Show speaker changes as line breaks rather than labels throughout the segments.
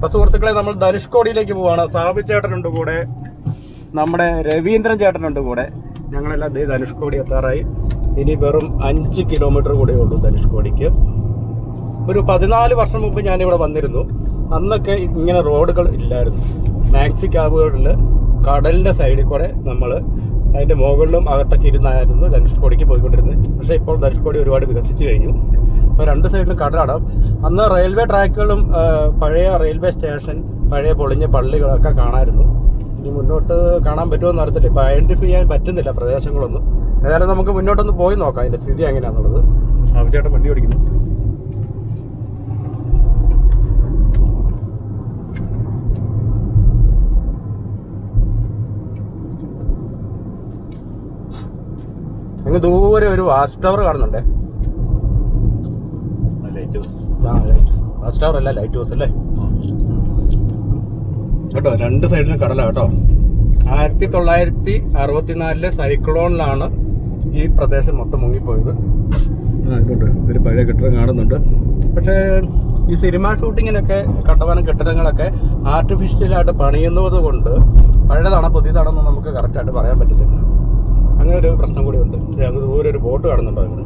അപ്പൊ സുഹൃത്തുക്കളെ നമ്മൾ ധനുഷ്കോടിയിലേക്ക് പോവാണ്. സാബി ചേട്ടനുണ്ട് കൂടെ. നമ്മുടെ രവീന്ദ്രൻ ചേട്ടനുണ്ട് കൂടെ. ഞങ്ങളെല്ലാം ദേ ധനുഷ്കോടി എത്താറായി. ഇനി വെറും അഞ്ച് കിലോമീറ്റർ കൂടെ ഉള്ളൂ ധനുഷ്കോടിക്ക്. ഒരു പതിനാല് വർഷം മുമ്പ് ഞാനിവിടെ വന്നിരുന്നു. അന്നൊക്കെ ഇങ്ങനെ റോഡുകൾ ഇല്ലായിരുന്നു. മാക്സി ക്യാബുകളിൽ കടലിന്റെ സൈഡിൽ കൂടെ നമ്മൾ അതിന്റെ മുകളിലും അകത്തൊക്കെ ഇരുന്നായിരുന്നു ധനുഷ്കോടിക്ക് പോയിക്കൊണ്ടിരുന്നത്. പക്ഷേ ഇപ്പോൾ ധനുഷ്കോടി ഒരുപാട് വികസിച്ചു കഴിഞ്ഞു. അപ്പോൾ രണ്ട് സൈഡിലും കടലാണ്. അന്ന് റെയിൽവേ ട്രാക്കുകളും പഴയ റെയിൽവേ സ്റ്റേഷൻ പഴയ പൊളിഞ്ഞ പള്ളികളൊക്കെ കാണാമായിരുന്നു ഇനി മുന്നോട്ട് കാണാൻ പറ്റുമോ അറിയത്തില്ല. ഇപ്പോൾ ഐഡന്റിഫൈ ചെയ്യാൻ പറ്റുന്നില്ല പ്രദേശങ്ങളൊന്നും. ഏതായാലും നമുക്ക് മുന്നോട്ടൊന്ന് പോയി നോക്കാം അതിന്റെ സ്ഥിതി എങ്ങനെയാണെന്നുള്ളത് സാബുചേട്ടൻ വണ്ടി ഓടിക്കുന്നു. അങ്ങ് ദൂരെ ഒരു വാച്ച് ടവർ കാണുന്നുണ്ടേ? വാച്ച് ടവർ അല്ല ലൈറ്റ് ഹൗസ് അല്ലേ കേട്ടോ രണ്ട് സൈഡിലും കടല കേട്ടോ. ആയിരത്തി തൊള്ളായിരത്തി അറുപത്തിനാലിലെ സൈക്ലോണിലാണ് ഈ പ്രദേശം മൊത്തം മുങ്ങിപ്പോയത്. ഇതുണ്ട്. ഒരു പഴയ കെട്ടിടം കാണുന്നുണ്ട്. പക്ഷേ ഈ സിനിമ ഷൂട്ടിങ്ങിനൊക്കെ കട്ടവനം കെട്ടിടങ്ങളൊക്കെ ആർട്ടിഫിഷ്യലായിട്ട് പണിയുന്നത് കൊണ്ട് പഴയതാണോ പുതിയതാണെന്ന് നമുക്ക് കറക്റ്റായിട്ട് പറയാൻ പറ്റത്തില്ല. അങ്ങനെ ഒരു പ്രശ്നം കൂടി ഉണ്ട് ദൂരെ ഒരു ബോട്ട് കാണുന്നുണ്ടോ ഇവിടെ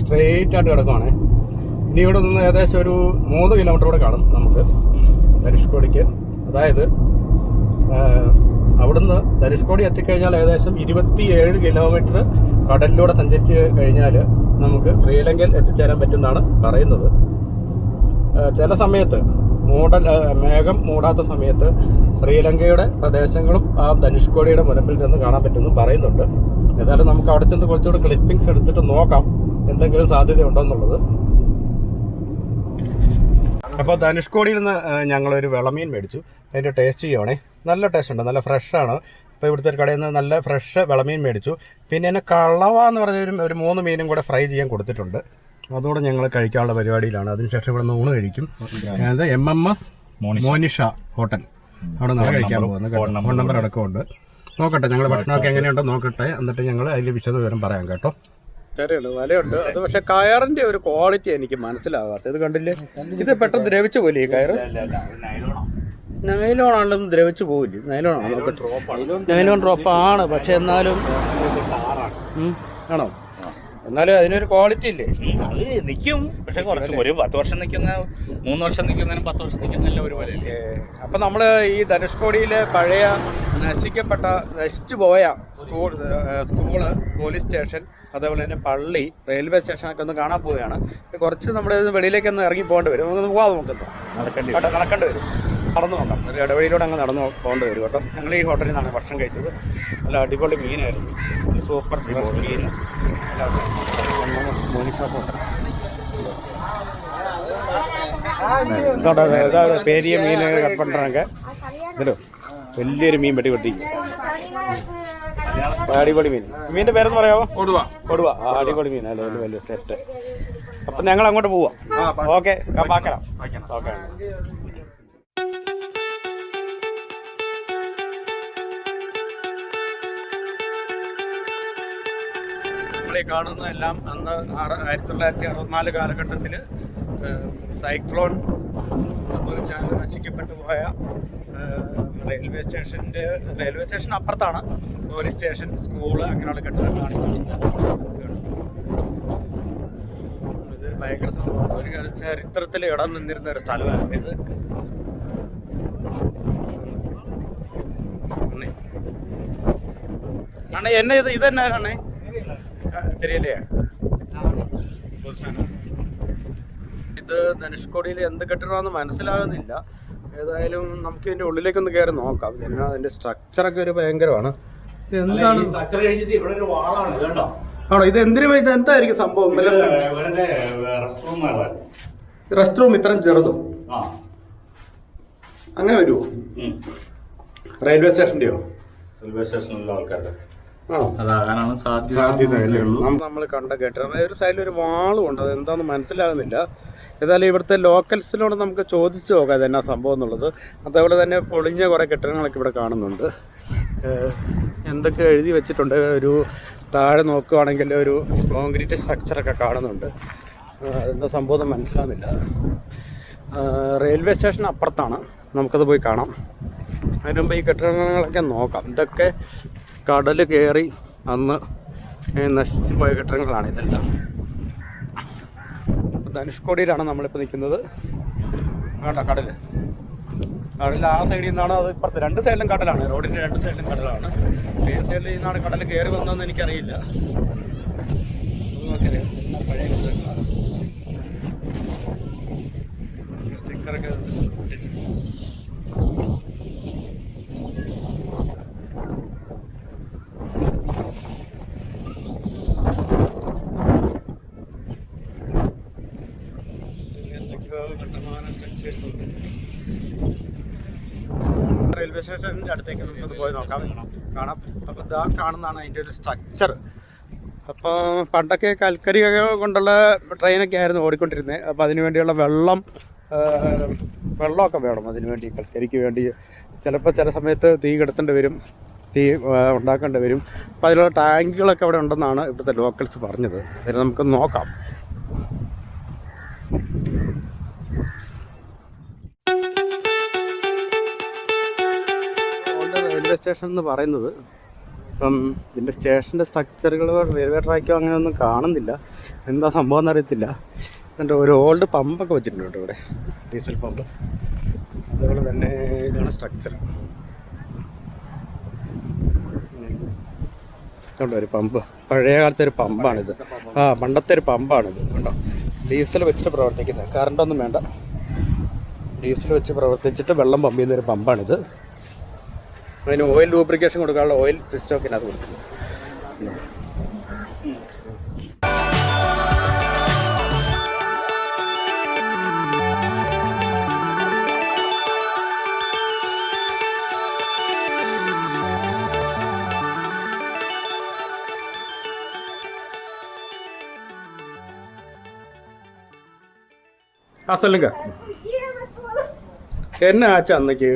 സ്ട്രെയിറ്റ് ആയിട്ട് കിടക്കുവാണേ. ഇനി ഇവിടെ നിന്ന് ഏകദേശം ഒരു മൂന്ന് കിലോമീറ്റർ കൂടെ കാണും നമുക്ക് ധനുഷ്കോടിക്ക്. അതായത് അവിടുന്ന് ധനുഷ്കോടി എത്തിക്കഴിഞ്ഞാൽ ഏകദേശം ഇരുപത്തിയേഴ് കിലോമീറ്റർ കടലിലൂടെ സഞ്ചരിച്ച് കഴിഞ്ഞാൽ നമുക്ക് ശ്രീലങ്കയിൽ എത്തിച്ചേരാൻ പറ്റുമെന്നാണ് പറയുന്നത്. ചില സമയത്ത് മൂടൽ മേഘം മൂടാത്ത സമയത്ത് ശ്രീലങ്കയുടെ പ്രദേശങ്ങളും ആ ധനുഷ്കോടിയുടെ മുനമ്പിൽ നിന്ന് കാണാൻ പറ്റുമെന്ന് പറയുന്നുണ്ട്. ഏതായാലും നമുക്ക് അവിടെ ചെന്ന് കുറച്ചുകൂടെ ക്ലിപ്പിംഗ്സ് എടുത്തിട്ട് നോക്കാം. എന്തെങ്കിലും സാധ്യതയുണ്ടോ എന്നുള്ളത് അപ്പോൾ ധനുഷ്കോടിയിൽ നിന്ന് ഞങ്ങളൊരു വിളമീൻ മേടിച്ചു. അതിന്റെ ടേസ്റ്റ് ചെയ്യുവാണേ നല്ല ടേസ്റ്റ് ഉണ്ട് നല്ല ഫ്രഷാണ് ഇപ്പോൾ ഇവിടുത്തെ ഒരു കടയിൽ നിന്ന് നല്ല ഫ്രഷ് വിളമീൻ മേടിച്ചു. പിന്നെ എന്നെ കള്ളവ എന്ന് പറഞ്ഞ ഒരു ഒരു മൂന്ന് മീനും കൂടെ ഫ്രൈ ചെയ്യാൻ കൊടുത്തിട്ടുണ്ട്. അതോടെ ഞങ്ങൾ കഴിക്കാനുള്ള പരിപാടിയിലാണ്. അതിനുശേഷം ഇവിടെ നിന്ന് ഊണ് കഴിക്കും. അതായത് M M S Monisha. Hotel. അവിടെ നിന്ന് കഴിക്കാൻ പോകുന്നത് ഫോൺ നമ്പർ അടക്കമുണ്ട്. നോക്കട്ടെ ഞങ്ങൾ ഭക്ഷണമൊക്കെ എങ്ങനെയുണ്ടോ നോക്കട്ടെ. എന്നിട്ട് ഞങ്ങൾ അതിൽ വിശദ വിവരം പറയാം കേട്ടോ. വലയുണ്ട് വലയുണ്ട്. അത് പക്ഷെ കയറിന്റെ ഒരു ക്വാളിറ്റി എനിക്ക് മനസ്സിലാകാത്ത ഇത് കണ്ടില്ലേ? ഇത് പെട്ടെന്ന് ദ്രവിച്ചു പോലെ ഈ കയറ്? നൈലോൺ ആണെങ്കിലും ദ്രവിച്ചു പോവില്ല? നൈലോൺ ആണോ? നോക്കട്ടെ. നൈലോൺ ഡ്രോപ്പ് ആണ് പക്ഷെ എന്നാലും ആണോ? എന്നാലും അതിനൊരു ക്വാളിറ്റി ഇല്ലേ?
അത് നിൽക്കും പക്ഷെ കുറച്ച് ഒരു പത്ത് വർഷം നിൽക്കുന്ന മൂന്ന് വർഷം നിൽക്കുന്നതിനും പത്ത് വർഷം നിൽക്കുന്നതെല്ലാം ഒരുപോലെ
അപ്പം അപ്പൊ നമ്മൾ ഈ ധനുഷ്കോടിയിലെ പഴയ നശിക്കപ്പെട്ട നശിച്ചു പോയ സ്കൂൾ സ്കൂൾ പോലീസ് സ്റ്റേഷൻ അതേപോലെ തന്നെ പള്ളി റെയിൽവേ സ്റ്റേഷനൊക്കെ ഒന്ന് കാണാൻ പോവുകയാണ്. കുറച്ച് നമ്മൾ വെളിയിലേക്ക് ഒന്ന് ഇറങ്ങി പോകേണ്ടി വരും. നമുക്ക് പോകാതെ നോക്കുന്നു
നടക്കേണ്ടി
കേട്ടോ നടക്കേണ്ടി വരും. നടന്നു നോക്കാം. ഒരു ഇടവഴിയിലൂടെ അങ്ങ് നടന്നു പോകേണ്ടി വരും കേട്ടോ. ഞങ്ങൾ ഈ ഹോട്ടലിൽ നിന്നാണ് ഭക്ഷണം കഴിച്ചത്. നല്ല അടിപൊളി മീനായിരുന്നു. സൂപ്പർ മീൻ. മോനിഷാപ്പ് പെരിയ കട്ട് പണ്ടാങ്ക ഇതിലോ വലിയൊരു മീൻ പെട്ടി കൊട്ടിരിക്കും അടിപൊളി മീൻ. മീനിന്റെ പേരെന്ന് പറയാമോ കൊടുവ കൊടുവ ആ, അടിപൊളി മീൻ അല്ലേ വലിയ വലിയ സെറ്റ് അപ്പൊ ഞങ്ങൾ അങ്ങോട്ട് പോവാം ഓക്കെ പാക്കലാം ഓക്കെ. കാണുന്ന കാണുന്നതെല്ലാം അന്ന് ആയിരത്തി തൊള്ളായിരത്തി അറുപത്തിനാല് കാലഘട്ടത്തിൽ സൈക്ലോൺ സംഭവിച്ചാൽ നശിക്കപ്പെട്ടു പോയ റെയിൽവേ സ്റ്റേഷന്റെ റെയിൽവേ സ്റ്റേഷൻ അപ്പുറത്താണ്. പോലീസ് സ്റ്റേഷൻ സ്കൂൾ അങ്ങനെയുള്ള കെട്ടിടങ്ങളാണ്. ഇത് ഭയങ്കര സംഭവം ഒരു ചരിത്രത്തിൽ ഇടം നിന്നിരുന്ന ഒരു സ്ഥലമാണ് ഇത്. അണ്ണേ. എന്നെ ഇത് ഇതെന്നാ അണ്ണേ? തിരിയല്ലേ? ഇത് ധനുഷ്കോടിയിൽ എന്ത് കെട്ടിടമാണെന്ന് മനസ്സിലാകുന്നില്ല. ഏതായാലും നമുക്ക് ഇതിന്റെ ഉള്ളിലേക്കൊന്ന് കയറി നോക്കാം. പിന്നെ അതിന്റെ സ്ട്രക്ചറൊക്കെ ഒരു ഭയങ്കരമാണ്. ഇത് എന്താണ് ആണോ? ഇത് എന്തിനു ഇത് എന്തായിരിക്കും സംഭവം? റെസ്റ്റ് റൂം ഇത്രയും ചെറുതും. അങ്ങനെ വരുമോ റെയിൽവേ സ്റ്റേഷന്റെയോ
റെയിൽവേ സ്റ്റേഷനിലുള്ള ആൾക്കാരുടെ. അതാകാനാണ് സാധ്യത.
സാധ്യതയല്ലേ ഉള്ളൂ. നമ്മൾ കണ്ട കെട്ടിടം ഒരു സൈഡിൽ ഒരു വാളും ഉണ്ട്. അത് എന്താണെന്ന് മനസ്സിലാകുന്നില്ല. ഏതായാലും ഇവിടുത്തെ ലോക്കൽസിനോട് നമുക്ക് ചോദിച്ചു നോക്കാം ഇതെന്നാ സംഭവം എന്നുള്ളത്. അതേപോലെ തന്നെ പൊളിഞ്ഞ കുറേ കെട്ടിടങ്ങളൊക്കെ ഇവിടെ കാണുന്നുണ്ട്. എന്തൊക്കെ എഴുതി വെച്ചിട്ടുണ്ട്? ഒരു താഴെ നോക്കുവാണെങ്കിൽ ഒരു കോൺക്രീറ്റ് സ്ട്രക്ചറൊക്കെ കാണുന്നുണ്ട്. അതെന്താ എന്താ സംഭവം എന്ന് മനസ്സിലാകുന്നില്ല. റെയിൽവേ സ്റ്റേഷൻ അപ്പുറത്താണ്. നമുക്കത് പോയി കാണാം. അതിനുമ്പോൾ ഈ കെട്ടിടങ്ങളൊക്കെ നോക്കാം. ഇതൊക്കെ കടൽ കയറി അന്ന് നശിച്ചു പോയ കെട്ടിടങ്ങളാണ് ഇതെല്ലാം. ധനുഷ്കോടിയിലാണ് നമ്മളിപ്പോൾ നിൽക്കുന്നത്. വേണ്ട കടൽ കടൽ ആ സൈഡിൽ നിന്നാണ് അത് ഇപ്പുറത്ത്. രണ്ട് സൈഡിലും കടലാണ്. റോഡിന്റെ രണ്ട് സൈഡിലും കടലാണ്. ഏത് സൈഡിൽ നിന്നാണ് കടൽ കയറി വന്നതെന്ന് എനിക്കറിയില്ല. പഴയ. സ്റ്റിക്കറൊക്കെ. എന്തൊക്കെയോ കണ്ടമാനം structures ഉണ്ട്. റെയിൽവേ സ്റ്റേഷന്റെ അടുത്തേക്ക് നമുക്കൊന്ന് പോയി നോക്കാം. കാണാം. അപ്പോൾ ഇതാ കാണുന്നതാണ് അതിന്റെ ഒരു സ്ട്രക്ചർ അപ്പോൾ പണ്ടൊക്കെ കൽക്കരി കൊണ്ടുള്ള ട്രെയിനൊക്കെ ആയിരുന്നു ഓടിക്കൊണ്ടിരുന്നത്. അപ്പോൾ അതിനു വേണ്ടിയുള്ള വെള്ളം വെള്ളമൊക്കെ വേണം അതിനുവേണ്ടി കൽക്കരിക്ക് വേണ്ടി. ചിലപ്പോൾ ചില സമയത്ത് തീ കെടുത്തേണ്ടി വരും തീ ഉണ്ടാക്കേണ്ടി വരും. അപ്പോൾ അതിലുള്ള ടാങ്കുകളൊക്കെ അവിടെ ഉണ്ടെന്നാണ് ഇവിടുത്തെ ലോക്കൽസ് പറഞ്ഞത്. അതിന് നമുക്ക് നോക്കാം. സ്റ്റേഷൻ എന്ന് പറയുന്നത്. ഇപ്പം ഇതിന്റെ സ്റ്റേഷന്റെ സ്ട്രക്ചറുകൾ റെയിൽവേ ട്രാക്കോ അങ്ങനെയൊന്നും കാണുന്നില്ല. എന്താ സംഭവം എന്നറിയത്തില്ല. എന്നിട്ട് ഒരു ഓൾഡ് പമ്പൊക്കെ വെച്ചിട്ടുണ്ട് ഇവിടെ. Diesel pump. അതുപോലെ തന്നെ ഇതാണ് സ്ട്രക്ചർ. കണ്ടോ ഒരു പമ്പ്. പഴയ കാലത്തെ ഒരു പമ്പാണിത്. ആ പണ്ടത്തെ ഒരു പമ്പാണിത് കണ്ടോ ഡീസൽ വെച്ചിട്ട് പ്രവർത്തിക്കുന്നത് കറണ്ടൊന്നും വേണ്ട. ഡീസൽ വെച്ച് പ്രവർത്തിച്ചിട്ട് വെള്ളം പമ്പ് ചെയ്യുന്ന ഒരു പമ്പാണിത്. അതിന് ഓയിൽ ലൂബ്രിക്കേഷൻ കൊടുക്കാനുള്ള ഓയിൽ സിസ്റ്റം ഒക്കെ അത് കൊടുക്കുന്നു ആ சொல்லுங்க என்ன ஆச்சு அன்னைக்கு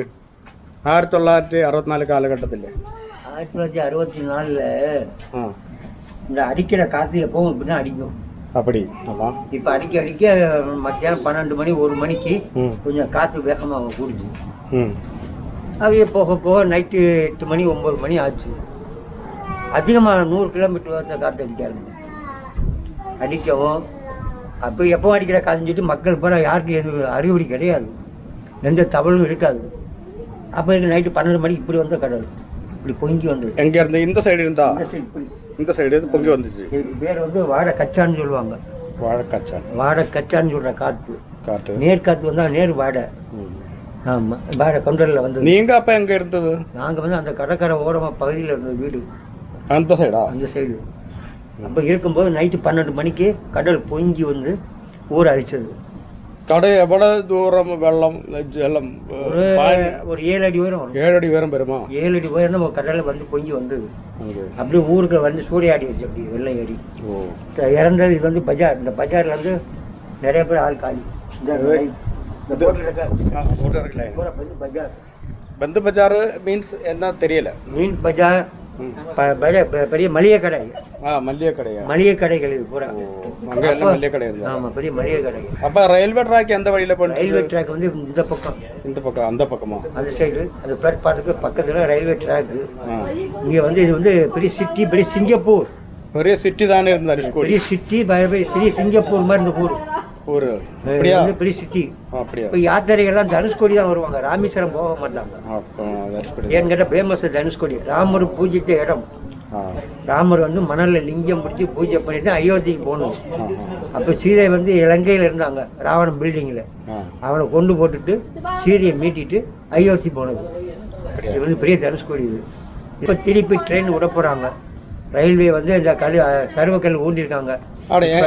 ஆயிரத்தி தொள்ளாயிரத்தி அறுபத்தி காலகட்டத்தில்
ஆயிரத்தி தொள்ளாயிரத்தி அறுபத்தி நாலில்
ஆ
இந்த அடிக்கிற காற்று எப்பவும் இப்படி தான் அடிக்கும்
அப்படி ஆமாம்
இப்போ அடிக்க அடிக்க மத்தியானம் பன்னெண்டு மணி ஒரு மணிக்கு
ம்
கொஞ்சம் காற்று வேகமாக கூடுச்சு
ம்
அப்படியே போக போக நைட்டு எட்டு மணி ஒம்பது மணி ஆச்சு அதிகமாக நூறு கிலோமீட்டர் வரத்த காற்று அடிக்க ஆரம்பிச்சு அடிக்கவும் அப்போ எப்போ அடிக்கிற காற்றுன்னு சொல்லிட்டு மக்கள் பூரா யாருக்கும் எது அறிகுறி கிடையாது எந்த தவறும் இருக்காது அப்போ இருக்கு நைட்டு பன்னெண்டு மணிக்கு இப்படி வந்த கடல் இப்படி பொங்கி வந்தது
எங்க இருந்து? இந்த சைடு இருந்தா?
இந்த சைடு இப்படி.
இந்த சைடு இருந்து பொங்கி வந்துச்சு.
இதுக்கு பேர் வந்து வாழை கச்சான்னு சொல்லுவாங்க.
வாழைக்காச்சான்
வாடை கச்சான்னு சொல்ற காற்று. காற்று. வந்தால் நேர் வாடை. ஆமாம் வாடை கவுண்டரில் வந்தது.
நீங்க அப்ப எங்க இருந்தது?
நாங்கள் வந்து அந்த கடற்கரை ஓரமாக பகுதியில் இருந்த வீடு.
அந்த சைடா
அந்த சைடு அப்போ இருக்கும்போது நைட்டு பன்னெண்டு மணிக்கு கடல் பொங்கி வந்து ஊர் அடிச்சது
கடை எவ்வளவு தூரம் வெள்ளம் ஜலம்
ஒரு ஒரு ஏழு அடி உயரம் வரும்.
ஏழு அடி உயரம் பெறுமா?
ஏழு அடி உயரம் நம்ம கடலில் வந்து பொங்கி வந்தது
அங்கே.
அப்படியே ஊருக்கு வந்து சூறையாடி வச்சு அப்படி வெள்ளை ஏறி
ஓ.
இறந்தது இது வந்து பஜார். இந்த பஜார்ல வந்து நிறைய பேர் ஆள் காலி. இந்த வந்து பஜார்.
பந்து பஜார் மீன்ஸ் என்ன தெரியல.
மீன் பஜார் பெரிய மளிகை கடை.
ஆ மல்லிகை கடையா?
மளிகை கடைகள் இது பூரா.
அங்க எல்லாம் மல்லிகை கடை இருந்தா
ஆமா பெரிய மளிகை கடை.
அப்ப ரயில்வே ட்ராக் எந்த வழியில
ரயில்வே
போனது
ட்ராக் வந்து இந்த பக்கம்.
இந்த பக்கம் அந்த பக்கமா?
அந்த சைடு அந்த பிளாட்பார்ட்டுக்கு பக்கத்துல ரயில்வே ட்ராக்
ஆ.
இங்க வந்து இது வந்து பெரிய சிட்டி பெரிய சிங்கப்பூர்.
பெரிய சிட்டி தானே இருந்தா அரிஷ்கோடி
பெரிய சிட்டி பெரிய சிங்கப்பூர் மாதிரி இந்த ஊர். இது
அப்படியா?
பெரிய சிட்டி
அப்படியா?
இப்போ யாத்திரைகள்லாம் தனுஷ்கோடி தான் வருவாங்க. ராமேஸ்வரம் போக மாட்டாங்க. கேட்டால் ஃபேமஸ் தனுஷ்கோடி ராமர் பூஜித்த இடம். ராமர் வந்து மணல்ல லிங்கம் பிடிச்சி பூஜை பண்ணிட்டு அயோத்திக்கு போகணும். அப்போ சீதை வந்து இலங்கையில் இருந்தாங்க ராவணன் பில்டிங்கில். அவனை கொண்டு போட்டுட்டு சீதையை மீட்டிட்டு அயோத்தி போனது. இது வந்து பெரிய தனுஷ்கோடி இது. இப்போ திருப்பி ட்ரெயின் விட போகிறாங்க ரயில்வே வந்து இந்த கல் சருவக்கல் ஊண்டிருக்காங்க.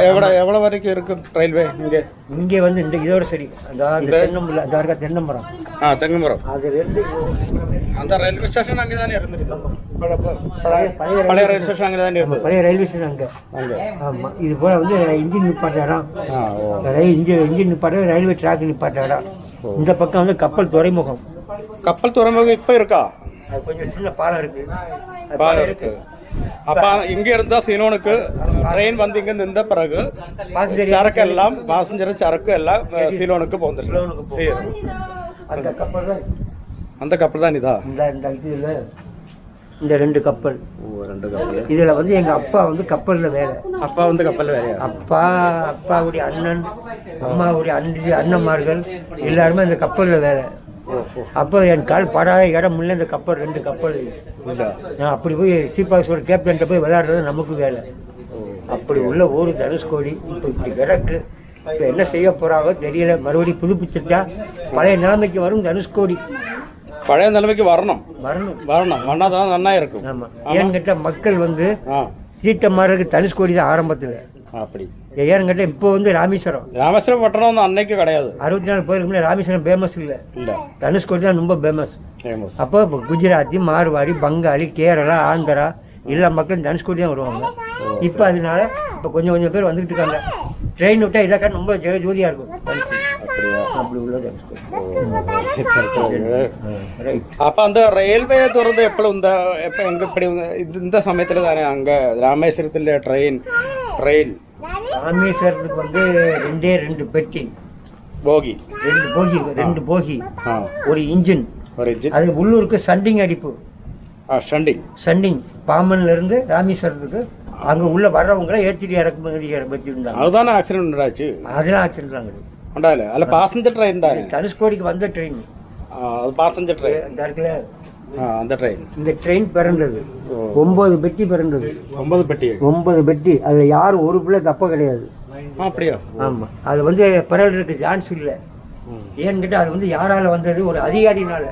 எவ்வளோ எவ்வளோ வரைக்கும் இருக்கும் ரயில்வே இங்கே?
இங்கே வந்து இந்த இதோட சரி.
அந்த
தென்னம்புல அந்த இருக்கா தென்னமரம்
ஆ தென்னமரம்
அதுலேருந்து
அந்த ரயில்வே ஸ்டேஷன் அங்கே தானே இருந்துருக்கு?
பழைய ரயில்வே
ஸ்டேஷன் அங்கே தானே இருக்கும்
பழைய ரயில்வே ஸ்டேஷன் அங்கே.
அங்கே.
ஆமாம் இது போல் வந்து இன்ஜின் நிப்பாட்ட இடம் ரயில் இன்ஜின் இன்ஜின் நிப்பாட்ட ரயில்வே ட்ராக் நிப்பாட்ட இடம் இந்த பக்கம் வந்து கப்பல் துறைமுகம்.
கப்பல் துறைமுகம் இப்போ இருக்கா?
அது கொஞ்சம் சின்ன பாலம் இருக்குது
பாலம் இருக்குது அப்ப இங்க இருந்தா சீனோனுக்கு ட்ரெயின் வந்து இங்க நின்ற பிறகு சரக்கு எல்லாம் பாசஞ்சர் சரக்கு எல்லாம் சீலோனுக்கு போந்துருக்கு சரி.
அந்த கப்பல் தான்.
அந்த கப்பல் தான் இதா
இந்த இந்த இதுல இந்த ரெண்டு கப்பல்.
ஓ ரெண்டு கப்பல்.
இதுல வந்து எங்க அப்பா வந்து கப்பல்ல வேலை
அப்பா வந்து கப்பல் வேறையா?
அப்பா அப்பாவுடைய அண்ணன் அம்மாவுடைய அண்ணி அண்ணன்மார்கள் எல்லாருமே இந்த கப்பல்ல வேலை அப்போ என் கால் படாத இடம் இல்லை இந்த கப்பல் ரெண்டு கப்பல். நான் அப்படி போய் சீப்பாஸோட கேப்டன்ட்ட போய் விளையாடுறது நமக்கு வேலை. அப்படி உள்ள ஊர் தனுஷ்கோடி இப்போ இப்படி கிடக்கு. இப்போ என்ன செய்ய போறாங்களோ தெரியல. மறுபடியும் புதுப்பிச்சுட்டா பழைய நிலைமைக்கு வரும் தனுஷ்கோடி
பழைய நிலைமைக்கு வரணும்.
வரணும்.
வரணும். வந்தாதான் நன்னா இருக்கும்.
ஆமா. ஏன்னு கேட்டால் மக்கள் வந்து
ஆ.
சீத்தமாருக்கு தனுஷ்கோடி தான் ஆரம்பத்தில்.
அப்படி.
ஏன்னு கேட்டால் இப்போ வந்து ராமேஸ்வரம்.
ராமேஸ்வரம் பட்டணம் வந்து அன்னைக்கு கிடையாது.
அறுபத்தி நாலு கோயிலுக்கு முன்னாடி ராமேஸ்வரம் ஃபேமஸ் இல்லை.
இல்ல.
தனுஷ்கோடி தான் ரொம்ப ஃபேமஸ்
ஃபேமஸ்
அப்போ இப்போ குஜராத்தி மார்வாடி பங்காளி கேரளா ஆந்திரா எல்லா மக்களும் தனுஷ்கோடி தான் வருவாங்க. இப்போ அதனால இப்போ கொஞ்சம் கொஞ்சம் பேர் வந்துகிட்டு இருக்காங்க. ட்ரெயின் விட்டா இதாக்கா ரொம்ப ஜெக ஜோதியாக இருக்கும்.
அப்படியா
அப்படி உள்ள தனுஷ்கோடி ரைட்
അപ്പൊ അത് റെയിൽവേ തുറന്ന് എപ്പോഴും എന്താ എപ്പോ എങ്ക ഇപ്പടി ഇത് இந்த சமயத்துல தானே அங்க ராமேஸ்வரத்துல ட்ரெயின் ட்ரெயின்
ராமேஸ்வரத்துக்கு வந்து ரெண்டே ரெண்டு பெட்டி
போகி
ரெண்டு போகி ரெண்டு போகி
ஆ
ஒரு இன்ஜின்
ஒரு இன்ஜின்
அது உள்ளூருக்கு சண்டிங் அடிப்பு
ஆ ஷண்டிங்
சண்டிங் பாம்பன்ல இருந்து ராமேஸ்வரத்துக்கு அங்க உள்ள வர்றவங்கள ஏற்றிட்டு இறக்குமதி வச்சிருந்தாங்க
அதுதானே ஆக்சிடென்ட் உண்டாச்சு
அதெல்லாம் ஆக்சிடென்ட்
ഉണ്ടാവില്ല അല്ല പാസഞ്ചർ ട്രെയിൻ ഉണ്ടായിരുന്നു
தனுஷ்கோடிக்கு வந்த ட்ரெயின்
ആ അത് പാസഞ്ചർ ട്രെയിൻ
இந்த இருக்குல்ல
ആ அந்த ട്രെയിൻ
இந்த ட்ரெயின் பிறந்தது ஒன்பது பெட்டி பிறந்தது
ഒമ്പത് പെട്ടി
ஒன்பது பெட்டி அதுல யாரும் ஒரு பிள்ளை தப்ப கிடையாது
ആ அப்படியா
ஆமா அது வந்து பிறகு சான்ஸ் இல்லை ஏன்னு கேட்டா அது வந்து யாரால வந்தது ஒரு அதிகாரினால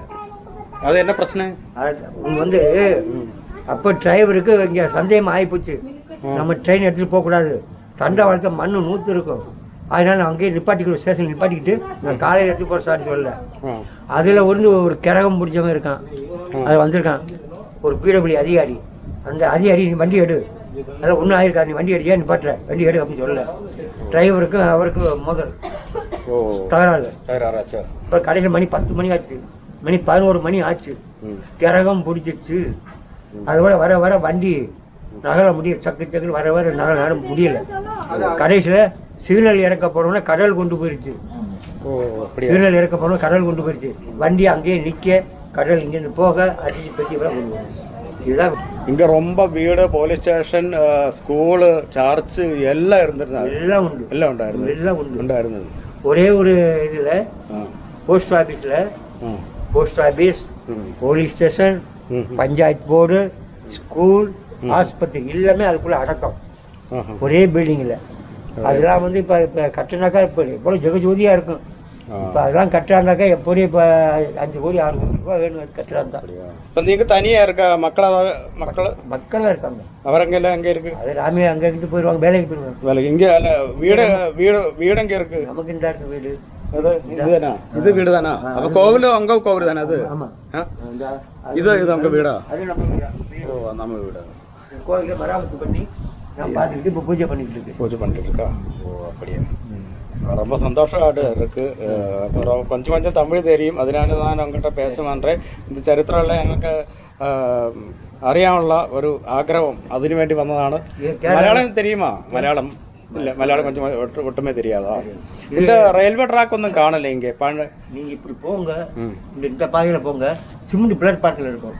അത് என்ன பிரச்சனை
அது அவங்க வந்து அப்போ டிரைவருக்கு இங்கே சந்தேகம் ஆகிப்போச்சு நம்ம ட்ரெயின் எடுத்துகிட்டு போகக்கூடாது தண்டவாளத்தை மண்ணு நூற்று இருக்கும் அதனால் நான் அங்கேயே நிப்பாட்டிக்கிட்டு ஸ்டேஷன் நிப்பாட்டிக்கிட்டு நான் காலையில் எடுத்து போகிற சார்
சொல்ல
அதில் ஒன்று ஒரு கிரகம் பிடிச்சவன் இருக்கான். அதில் வந்திருக்கான். ஒரு பீடபுடி அதிகாரி. அந்த அதிகாரி நீ வண்டி எடு. அதெல்லாம் ஒன்றும் ஆயிருக்கா நீ வண்டி எடுக்கியா நிப்பாட்டுற? வண்டி எடு அப்படின்னு சொல்லல. டிரைவருக்கும் அவருக்கும் மோதல். தகராறு. இப்போ கடையில் மணி பத்து மணி ஆச்சு. மணி பதினோரு மணி ஆச்சு. கிரகம் பிடிச்சிருச்சு அதோட வர வர வண்டி நகர முடியும் சக்கு சக்குன்னு வர வர நகர முடியலை. கடைசியில் சீனல் இறக்கப்படணும்னா கடல் கொண்டு போயிடுச்சு சீனல் இறக்கப்படணும் கடல் கொண்டு போயிடுச்சு வண்டி அங்கேயே நிற்க கடல் இங்கேருந்து போக அடிச்சு பெட்டி கொண்டு இதுதான்.
இங்கே ரொம்ப வீடு போலீஸ் ஸ்டேஷன் ஸ்கூலு சர்ச்சு எல்லாம் இருந்திருந்தாங்க
எல்லாம் உண்டு.
எல்லாம் உண்டாயிருந்து
எல்லாம் உண்டு.
உண்டாயிருந்தது.
ஒரே ஒரு இதில் போஸ்ட் ஆஃபீஸில்
post
office police
station
panchayat board school ஆஸ்பத்திரி எல்லாமே அதுக்குள்ளே அடக்கம். ஒரே பில்டிங்கில் அதெல்லாம் வந்து இப்போ இப்போ கட்டினாக்கா இப்போ எவ்வளோ ஜெகஜோதியாக இருக்கும். இப்போ அதெல்லாம் கட்டுறாருனாக்கா எப்படியும் இப்போ அஞ்சு கோடி ஆறு கோடி ரூபா வேணும்
கட்டுறாங்க இப்போ நீங்கள் தனியாக இருக்க? மக்களாக மக்கள்?
மக்களாக இருக்காங்க.
அவரங்க அங்கே இருக்கு?
அது ராமி அங்கே இருந்து போயிடுவாங்க வேலைக்கு போயிடுவாங்க
வேலைக்கு. இங்கே வீடு வீடு வீடு அங்கே இருக்கு?
நமக்கு இந்த இருக்கு வீடு.
ഇത് വീട് തന്നെ അപ്പൊ കോവില് അങ്ക
കോവില്
തന്നെ இது ഇത് வீடா?
அது நம்ம
ഓ நம்ம വീടാ
கோவில மராமத்து பண்ணி நான் பார்த்துக்கிட்டு இப்போ பூஜை பண்ணிக்கிட்டு இருக்கு
பூஜை பண்ணிட்டு இருக்கா? ஓ அப்படியா? ரொம்ப சந்தோஷமாയിട്ട് இருக்கு. கொஞ்சம் கொஞ்சம் தமிழ் தெரியும். അതിനാണ് ഞാൻ അങ്ങോട്ട് പേശുമാറേ ഇത് ചരിത്രമുള്ള ഞങ്ങൾക്ക് അറിയാനുള്ള ഒരു ആഗ്രഹം അതിനു വേണ്ടി വന്നതാണ്. മലയാളം തെരിയുമാ മലയാളം. ഇല്ല. മലയാളം കൊഞ്ചം ഒട്ടുമേ தெரியாதா? இந்த ரயில்வே ட்ராக் ஒன்றும் காணல இங்கே பண்ட
நீங்க இப்படி போங்க. இந்த பாதையில் போங்க. சிமெண்ட் பிளாட் பாட்டில்
இருக்கும்.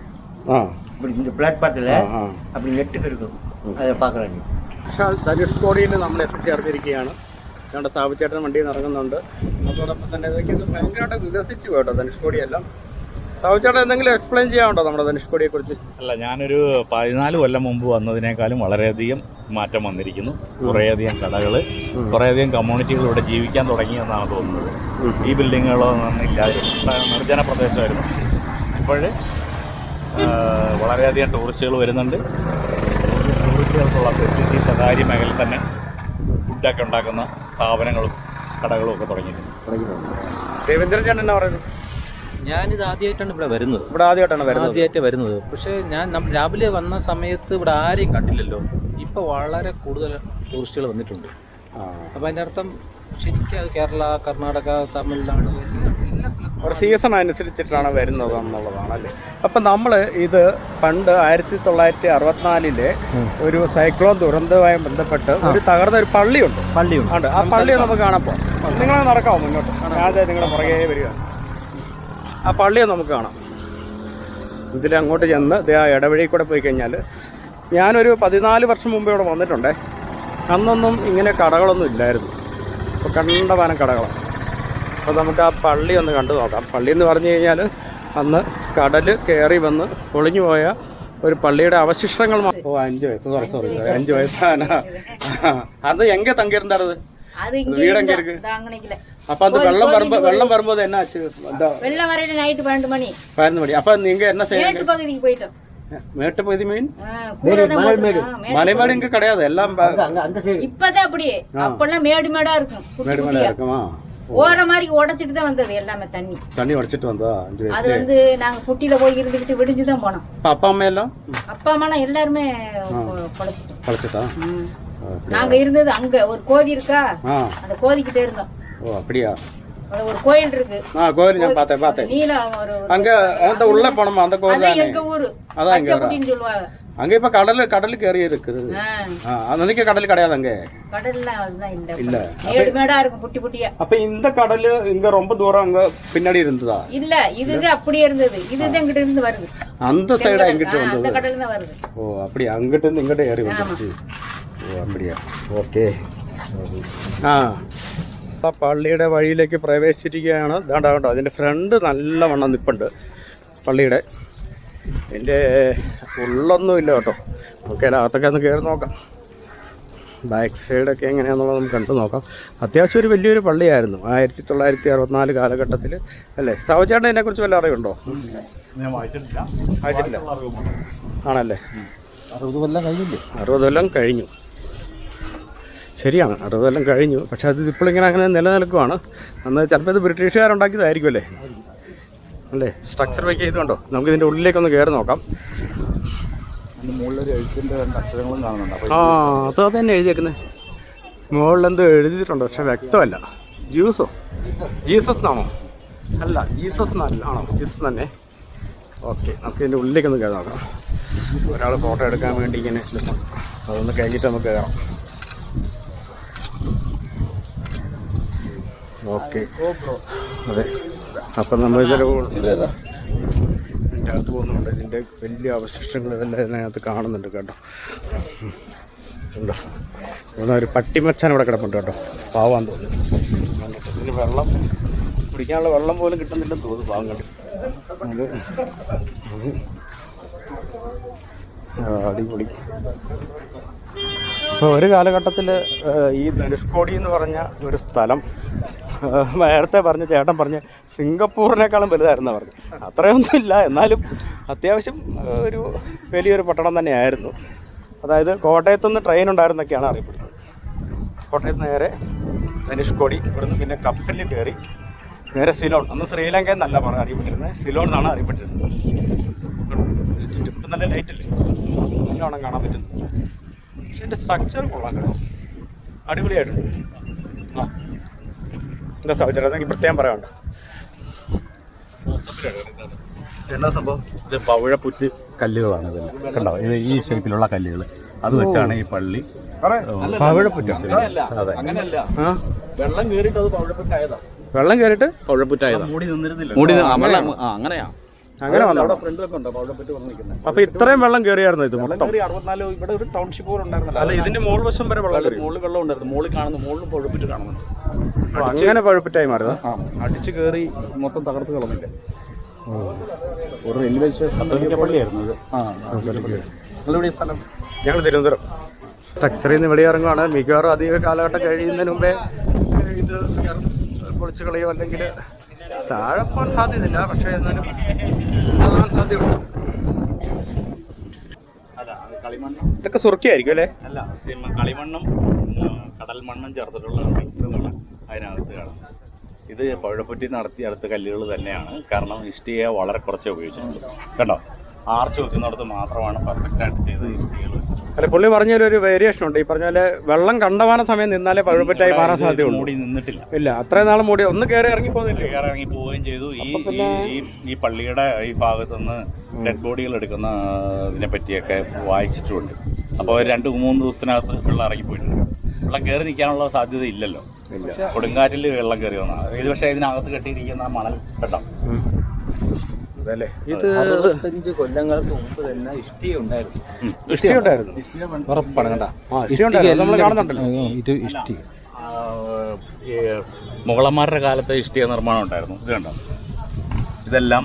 இப்படி இந்த
பிளாட் பாட்டில்
அப்படி நெட்டுக்கு இருக்கும். പാക്കറാക്കി ധനുഷ്
കോടിയിൽ നമ്മൾ എത്തിച്ചേർന്നിരിക്കുകയാണ് ഞങ്ങളുടെ സ്ഥാപിച്ചേട്ടൻ വണ്ടിയിൽ നിന്ന് ഇറങ്ങുന്നുണ്ട്. അതോടൊപ്പം തന്നെ ഇതൊക്കെ ഭയങ്കരമായിട്ട് വികസിച്ചു കേട്ടോ ധനുഷ് കോടിയെല്ലാം സ്ഥാപിച്ചേട്ടൻ എന്തെങ്കിലും എക്സ്പ്ലെയിൻ ചെയ്യാനുണ്ടോ നമ്മുടെ ധനുഷ് കോടിയെ കുറിച്ച്
അല്ല ഞാനൊരു പതിനാല് കൊല്ലം മുമ്പ് വന്നതിനേക്കാളും വളരെയധികം മാറ്റം വന്നിരിക്കുന്നു. കുറേയധികം കടകൾ കുറേയധികം കമ്മ്യൂണിറ്റികൾ ഇവിടെ ജീവിക്കാൻ തുടങ്ങിയെന്നാണ് തോന്നുന്നത്. ഈ ബിൽഡിങ്ങുകളൊന്നും ഇല്ലാതെ നിർജന പ്രദേശമായിരുന്നു. ഇപ്പോഴേ വളരെയധികം ടൂറിസ്റ്റുകൾ വരുന്നുണ്ട്. ടൂറിസ്റ്റുകൾക്കുള്ള ഫെസിലിറ്റി സ്വകാര്യ മേഖലയിൽ തന്നെ ഫുഡൊക്കെ ഉണ്ടാക്കുന്ന സ്ഥാപനങ്ങളും കടകളും ഒക്കെ തുടങ്ങിയിട്ടുണ്ട്.
രവീന്ദ്രൻ ചേട്ടൻ എന്നാ പറയുന്നത്?
ഞാനിത് ആദ്യമായിട്ടാണ് ഇവിടെ വരുന്നത്.
ഇവിടെ ആദ്യമായിട്ടാണ് വരുന്നത്.
ആദ്യമായിട്ട് വരുന്നത്. പക്ഷേ ഞാൻ നമ്മൾ രാവിലെ വന്ന സമയത്ത് ഇവിടെ ആരെയും കണ്ടില്ലല്ലോ. ഇപ്പോൾ വളരെ കൂടുതൽ ടൂറിസ്റ്റുകൾ വന്നിട്ടുണ്ട്.
അപ്പോൾ
അപ്പൊ അതിന്റെ അർത്ഥം ശരിക്കും കേരള കർണാടക തമിഴ്നാട്
ഒരു സീസൺ അനുസരിച്ചിട്ടാണ് വരുന്നത് എന്നുള്ളതാണ് അല്ലേ അപ്പം നമ്മൾ ഇത് പണ്ട് ആയിരത്തി തൊള്ളായിരത്തി അറുപത്തിനാലിലെ ഒരു സൈക്ലോൺ ദുരന്തവുമായി ബന്ധപ്പെട്ട് ഒരു തകർന്ന ഒരു പള്ളിയുണ്ട്.
പള്ളിയുണ്ട്.
ഉണ്ട്. ആ പള്ളി നമുക്ക് കാണാം നിങ്ങൾ നടക്കാമോ മുന്നോട്ട്? ഞാൻ നിങ്ങളുടെ പുറകെ വരിക. ആ പള്ളിയെ നമുക്ക് കാണാം. ഇതിൽ അങ്ങോട്ട് ചെന്ന് ആ ഇടവഴി കൂടെ പോയി കഴിഞ്ഞാൽ ഞാനൊരു പതിനാല് വർഷം മുമ്പ് ഇവിടെ വന്നിട്ടുണ്ടേ. അന്നൊന്നും ഇങ്ങനെ കടകളൊന്നും ഇല്ലായിരുന്നു. അപ്പോൾ കണ്ടവാനം കടകളാണ് അപ്പോൾ നമുക്ക് ആ പള്ളി ഒന്ന് കണ്ടു നോക്കാം പള്ളി എന്ന് പറഞ്ഞു കഴിഞ്ഞാൽ അന്ന് കടൽ കയറി വന്ന് പൊളിഞ്ഞു പോയ ഒരു പള്ളിയുടെ അവശിഷ്ടങ്ങൾ മാ- ഓ അഞ്ച് വയസ്സ് സോറി സോറി അഞ്ച് വയസ്സാണ് അത് എങ്ക തങ്ങിയിരുന്നത്
அது இங்க
வீடு எங்க
இருந்தா,
இருக்கு?
இந்த அங்கனைக்குல
அப்ப அந்த வெள்ளம் வரும்போது வெள்ளம் வரும்போது என்ன ஆச்சு அந்த
வெள்ளம் வரையில நைட்டு பன்னெண்டு மணி
பதினொன்று மணி அப்ப நீங்க என்ன செய்ய
மேட்டு பகுதிக்கு போயிட்டோம்
மேட்டு பகுதி மீன் மலைமேடு இங்க கிடையாது எல்லாம்
இப்பதான் அப்படியே அப்பெல்லாம் மேடு மேடா இருக்கும்.
மேடு
குட்டியா.
இருக்குமா?
ஓர மாதிரி உடைச்சிட்டு தான் வந்தது எல்லாமே தண்ணி.
தண்ணி உடைச்சிட்டு வந்தா அஞ்சு
அது வந்து நாங்க குட்டியில போய் இருந்துகிட்டு விடிஞ்சு தான் போனோம்.
அப்ப அம்மா எல்லாம்?
அப்பா அம்மாலாம் எல்லாருமே குழச்சிட்டோம்
பழச்சிட்டா
நாங்க இருந்தது அங்க ஒரு கோதி இருக்கா? அந்த கோதிக்கிட்டே இருந்தோம்.
ஓ அப்படியா?
ஒரு கோயில் இருக்கு.
ஆ கோயில் நான் பார்த்தேன் பார்த்தேன். அங்க அந்த உள்ள போனோமா அந்த கோயில் அது
எங்க ஊரு.
அதான் எங்க
ஊரு? சொல்லுவாங்க.
அங்க இப்ப கடல் கடலுக்கு ஏறி இருக்குது. அன்னைக்கு கடல் கிடையாது அங்க?
இல்ல. மேடா இருக்கும் புட்டி புட்டியா
அப்ப இந்த கடல் இங்க ரொம்ப தூரம் அங்க பின்னாடி இருந்ததா?
இல்ல இது அப்படியே இருந்தது. வருது.
ஓ அப்படி அங்கிட்ட இருந்து இங்கிட்ட ஏறி வந்துச்சு ஓ அப்படியா? ஓகே. ஆ. ആ പള്ളിയുടെ വഴിയിലേക്ക് പ്രവേശിച്ചിരിക്കുകയാണ്. ദാണ്ട കണ്ടോ? അതിന്റെ ഫ്രണ്ട് നല്ല വണ്ണം നിപ്പുണ്ട്. പള്ളിയുടെ. എന്റെ ഉള്ളൊന്നും ഇല്ല കേട്ടോ. ഓക്കെ അകത്തൊക്കെ ഒന്ന് കയറി നോക്കാം. ബാക്ക് സൈഡൊക്കെ എങ്ങനെയാണെന്നുള്ളത് നമുക്ക് കണ്ടു നോക്കാം. അത്യാവശ്യം ഒരു വലിയൊരു പള്ളിയായിരുന്നു. ആയിരത്തി തൊള്ളായിരത്തി അറുപത്തിനാല് കാലഘട്ടത്തിൽ അല്ലേ സാവച്ചേട്ടൻ ഇതിനെക്കുറിച്ച് വല്ല അറിവുണ്ടോ?
ഞാൻ വായിച്ചിട്ടില്ല.
വായിച്ചിട്ടില്ല. ആണല്ലേ?
അറുപത് കൊല്ലം കഴിഞ്ഞില്ലേ?
അറുപത് കൊല്ലം കഴിഞ്ഞു. ശരിയാണ്. അറുപതെല്ലാം കഴിഞ്ഞു. പക്ഷെ അത് ഇപ്പോഴിങ്ങനെ അങ്ങനെ നിലനിൽക്കുവാണ്. അന്ന് ചിലപ്പോൾ ഇത് ബ്രിട്ടീഷുകാരുണ്ടാക്കിയതായിരിക്കും അല്ലേ? അല്ലേ സ്ട്രക്ചർ വെക്ക് ചെയ്തുകൊണ്ടോ? നമുക്ക് ഇതിന്റെ ഉള്ളിലേക്കൊന്ന് കയറി നോക്കാം. ആ അത് അത് തന്നെ എഴുതിയേക്കുന്നത് മുകളിൽ എന്തോ എഴുതിയിട്ടുണ്ട് പക്ഷെ വ്യക്തമല്ല. ജ്യൂസോ ജീസസ് എന്നാണോ? അല്ല ജീസസ് എന്നല്ല ആണോ? ജീസസ് തന്നെ. ഓക്കെ നമുക്ക് ഇതിന്റെ ഉള്ളിലേക്ക് ഒന്ന് കയറി നോക്കാം. ഒരാൾ ഫോട്ടോ എടുക്കാൻ വേണ്ടി ഇങ്ങനെ. അതൊന്ന് കഴിഞ്ഞിട്ട് നമുക്ക് കയറാം ഓക്കെ. അതെ. അപ്പം നമ്മൾ ഇതിന്റെ ഇതിന്റെ അകത്ത് പോകുന്നുണ്ട്. ഇതിന്റെ വലിയ അവശിഷ്ടങ്ങൾ ഇതെല്ലാം ഇതിനകത്ത് കാണുന്നുണ്ട് കേട്ടോ. ഉണ്ടോ? ഇവിടെ ഒരു പട്ടിമച്ചാൻ ഇവിടെ കിടപ്പുണ്ട് കേട്ടോ. പാവാൻ തോന്നുന്നു. ഇതിന് വെള്ളം കുടിക്കാനുള്ള വെള്ളം പോലും കിട്ടുന്നില്ലെന്ന് തോന്നുന്നു പാവം കണ്ടു. അടിപൊളി. ഒരു കാലഘട്ടത്തിൽ ഈ ധനുഷ്കോടി എന്ന് പറഞ്ഞ ഒരു സ്ഥലം നേരത്തെ പറഞ്ഞ ചേട്ടൻ പറഞ്ഞ് സിംഗപ്പൂറിനേക്കാളും വലുതായിരുന്നു പറഞ്ഞു. അത്രയൊന്നും ഇല്ല എന്നാലും അത്യാവശ്യം ഒരു വലിയൊരു പട്ടണം തന്നെയായിരുന്നു. അതായത് കോട്ടയത്തു നിന്ന് ട്രെയിൻ ഉണ്ടായിരുന്നൊക്കെയാണ് അറിയപ്പെടുന്നത്. കോട്ടയത്ത് നിന്ന് നേരെ ധനുഷ്കോടി ഇവിടുന്ന് പിന്നെ കപ്പലിൽ കയറി നേരെ സിലോൺ. അന്ന് ശ്രീലങ്ക എന്നല്ല പറഞ്ഞ അറിയപ്പെട്ടിരുന്നത് സിലോൺ എന്നാണ് അറിയപ്പെട്ടിരുന്നത്. ഇപ്പം നല്ല ലൈറ്റല്ലേ നല്ലോണം കാണാൻ പറ്റുന്നത് പക്ഷെ എന്റെ സ്ട്രക്ചർ കൊള്ളാം കേട്ടോ. അടിപൊളിയായിട്ടുണ്ട്. ആ. എന്താ സാഹചര്യം. അതെങ്കിൽ പ്രത്യേകം പറയാനുണ്ട്.
എന്താ സംഭവം? ഇത് പവിഴപ്പുറ്റ് കല്ലുകളാണ് ഇതെല്ലാം കണ്ടോ? ഇത് ഈ ഷേപ്പിലുള്ള കല്ലുകൾ അത് വെച്ചാണ് ഈ പള്ളി പവിഴപ്പുറ്റ് അതെ.
വെള്ളം കയറിയിട്ട് അത് പവിഴപ്പുറ്റായതാ വെള്ളം കയറിയിട്ട് പവിഴപ്പുറ്റായതാ
മൂടി നിന്നിരുന്നില്ല
മൂടി അങ്ങനെയാ? അങ്ങനെ വന്നോ അപ്പൊ ഇത്രയും വെള്ളം കയറിയായിരുന്നു ഇത് മൊത്തം?
അറുപത്തിനാല് ഇവിടെ ഒരു ടൗൺഷിപ്പ് പോലെ ഉണ്ടായിരുന്നല്ലോ.
ഇതിന്റെ മോൾ വശം വരെ വെള്ളം കയറി
മുകളിൽ വെള്ളം ഉണ്ടായിരുന്നു. മുകളിൽ കാണുന്നു മുകളിൽ പവിഴപ്പുറ്റ് കാണുന്നുണ്ട്.
അപ്പൊ അങ്ങനെ പഴുപ്പിറ്റായി മാറിയതാ?
അടിച്ചു കയറി മൊത്തം തകർത്ത് കളഞ്ഞില്ലേ? ഒരു റെയിൽവേ സ്റ്റേഷൻ പള്ളിയായിരുന്നു ഇത്. ആ നിങ്ങളുടെ സ്ഥലം?
ഞങ്ങൾ തിരുവനന്തപുരം. സ്ട്രക്ചറിൽ നിന്ന് വെളിയിറങ്ങുവാണ് മിക്കവാറും അധിക കാലഘട്ടം കഴിയുന്നതിന് മുമ്പേ ഇത് പൊളിച്ചു കളയോ അല്ലെങ്കിൽ താഴെ പോകാൻ സാധ്യതയില്ല പക്ഷേ എന്നാലും ഉണ്ടാകാൻ സാധ്യതയുണ്ട്.
അല്ല അത് കളിമണ്ണും.
ഇതൊക്കെ സുറുക്കിയായിരിക്കും അല്ലേ?
അല്ല കളിമണ്ണും കടൽ മണ്ണും ചേർത്തിട്ടുള്ള മിക്സുകളാണ് അതിനകത്ത് കാണുന്നത് ഇത് പഴപ്പറ്റി നടത്തിയ അടുത്ത കല്ലുകൾ തന്നെയാണ്. കാരണം ഇഷ്ടിക വളരെ കുറച്ചേ ഉപയോഗിച്ചിട്ടുള്ളൂ. കണ്ടോ? ആർച്ച് വെക്കുന്നിടത്ത് മാത്രമാണ് പെർഫെക്റ്റ് ആയിട്ട് ചെയ്ത് ഇഷ്ടികൾ
അല്ല പുള്ളി പറഞ്ഞ ഒരു വേരിയേഷൻ ഉണ്ട്. ഈ പറഞ്ഞ പോലെ വെള്ളം കണ്ടമാന സമയം നിന്നാലേ പഴുപ്പറ്റായി മാറാൻ സാധ്യതയുള്ളൂ.
മൂടി നിന്നിട്ടില്ല.
ഇല്ല അത്രയും നാൾ മൂടി ഒന്ന് കയറി ഇറങ്ങി പോകുന്നില്ല
കയറി ഇറങ്ങി പോവുകയും ചെയ്തു. ഈ ഈ- ഈ ഈ പള്ളിയുടെ ഈ ഭാഗത്തു നിന്ന് ഡെഡ് ബോഡികൾ എടുക്കുന്ന ഇതിനെ പറ്റിയൊക്കെ വായിച്ചിട്ടുണ്ട്. അപ്പോൾ രണ്ട് മൂന്ന് ദിവസത്തിനകത്ത് വെള്ളം ഇറങ്ങിപ്പോയിട്ടുണ്ട് വെള്ളം കയറി നിൽക്കാനുള്ള സാധ്യത ഇല്ലല്ലോ. കൊടുങ്കാറ്റിൽ വെള്ളം കയറി വന്നാൽ ഇത് പക്ഷേ ഇതിനകത്ത് കെട്ടിയിരിക്കുന്ന മണൽ കേട്ടോ.
അതല്ലേ ഇത്
അറുപത്തഞ്ച് കൊല്ലങ്ങൾക്ക് മുമ്പ് തന്നെ ഇഷ്ടി ഉണ്ടായിരുന്നു
ഇഷ്ടി ഉണ്ടായിരുന്നു
ഉറപ്പാണ് കണ്ട.
ആ ഇഷ്ടി ഉണ്ടായിരുന്നു നമ്മൾ കാണുന്നുണ്ടല്ലോ.
ഇത്
ഇഷ്ടി. മുഗളന്മാരുടെ കാലത്ത് ഇഷ്ടിക നിർമ്മാണം ഉണ്ടായിരുന്നു. ഇത് കണ്ടോ? ഇതെല്ലാം